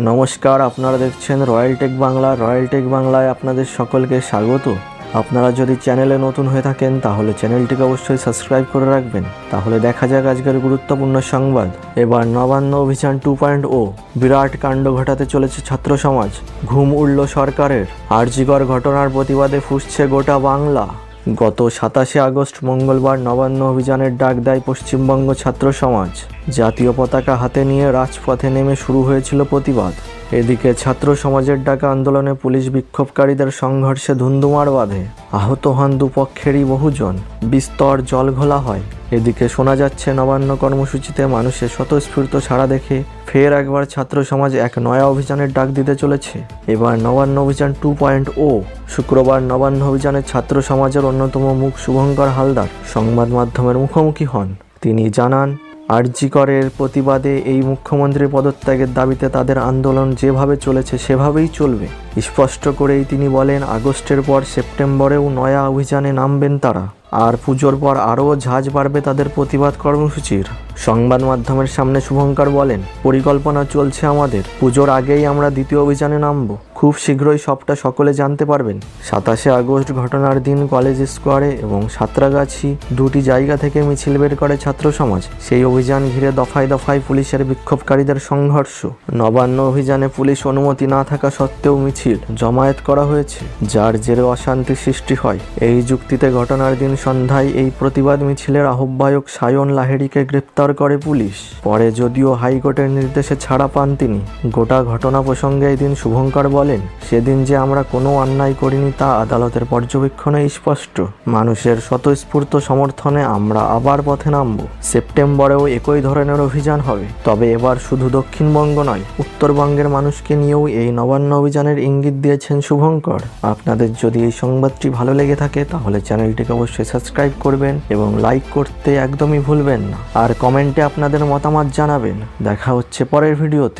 নমস্কার, আপনারা দেখছেন royal tech Bangla. Royal tech বাংলায় আপনাদের সকলকে স্বাগত। আপনারা যদি চ্যানেলে নতুন হয়ে থাকেন, তাহলে চ্যানেলটিকে অবশ্যই সাবস্ক্রাইব করে রাখবেন। তাহলে দেখা যাক আজকের গুরুত্বপূর্ণ সংবাদ। এবার নবান্ন অভিযান টু পয়েন্ট ও, বিরাট কাণ্ড ঘটাতে চলেছে ছাত্র সমাজ। ঘুম উড়ল সরকারের। আর্জিকর ঘটনার প্রতিবাদে ফুসছে গোটা বাংলা। গত সাতাশে আগস্ট মঙ্গলবার নবান্ন অভিযানের ডাক দেয় পশ্চিমবঙ্গ ছাত্র সমাজ। জাতীয় পতাকা হাতে নিয়ে রাজপথে নেমে শুরু হয়েছিল প্রতিবাদ। এদিকে ছাত্র সমাজের ডাকা আন্দোলনে পুলিশ বিক্ষোভকারীদের সংঘর্ষে ধুন্ধুমার বাঁধে। আহত হন দুপক্ষেরই বহুজন। বিস্তর জল ঘোলা হয়। এদিকে শোনা যাচ্ছে নবান্ন কর্মসূচিতে মানুষের স্বতঃস্ফূর্ত সাড়া দেখে ফের একবার ছাত্র সমাজ এক নয়া অভিযানের ডাক দিতে চলেছে। এবার নবান্ন অভিযান টু পয়েন্ট ও শুক্রবার নবান্ন অভিযানের ছাত্র সমাজের অন্যতম মুখ শুভঙ্কর হালদার, সংবাদ মাধ্যমের মুখোমুখি হন। তিনি জানান আরজিকরের প্রতিবাদে এই মুখ্যমন্ত্রীর পদত্যাগের দাবিতে তাদের আন্দোলন যেভাবে চলেছে সেভাবেই চলবে। স্পষ্ট করেই তিনি বলেন, আগস্টের পর সেপ্টেম্বরেও নয়া অভিযানে নামবেন তারা। আর পুজোর পর আরও ঝাঁজ বাড়বে তাদের প্রতিবাদ কর্মসূচির। সংবাদ মাধ্যমের সামনে শুভঙ্কর বলেন, পরিকল্পনা চলছে আমাদের। পুজোর আগেই আমরা দ্বিতীয় অভিযানে নামব। খুব শীঘ্রই সবটা সকলে জানতে পারবেন। সাতাশে আগস্ট ঘটনার দিন কলেজ স্কোয়ারে এবং সাঁতরাগাছি দুটি জায়গা থেকে মিছিল বের করে ছাত্র সমাজ সেই অভিযান ঘিরে দফায় দফায় পুলিশের বিক্ষোভকারীদের সংঘর্ষ। নবান্ন অভিযানে পুলিশ অনুমতি না থাকা সত্ত্বেও মিছিল জমায়েত করা হয়েছে, যার জেরে অশান্তি সৃষ্টি হয়। এই যুক্তিতে ঘটনার দিন সন্ধ্যায় এই প্রতিবাদ মিছিলের আহ্বায়ক সায়ন লাহেরিকে গ্রেপ্তার করে পুলিশ। পরে যদিও হাইকোর্টের নির্দেশে ছাড়া পান তিনি। গোটা ঘটনা প্রসঙ্গে এই দিন শুভঙ্কর বলেন, সেদিন যে আমরা কোনো অন্যায় করিনি তা আদালতের পর্যবেক্ষণে স্পষ্ট। মানুষের স্বতঃস্ফূর্ত সমর্থনে আমরা আবার পথে নামব। সেপ্টেম্বরেও একই ধরনের অভিযান হবে। তবে এবার শুধু দক্ষিণবঙ্গ নয়, উত্তরবঙ্গের মানুষকে নিয়েও এই নবান্ন অভিযানের ইঙ্গিত দিয়েছেন শুভঙ্কর। আপনাদের যদি এই সংবাদটি ভালো লেগে থাকে, তাহলে চ্যানেলটিকে অবশ্যই সাবস্ক্রাইব করবেন এবং লাইক করতে একদমই ভুলবেন না। আর কমেন্টে আপনাদের মতামত জানাবেন। দেখা হচ্ছে পরের ভিডিওতে।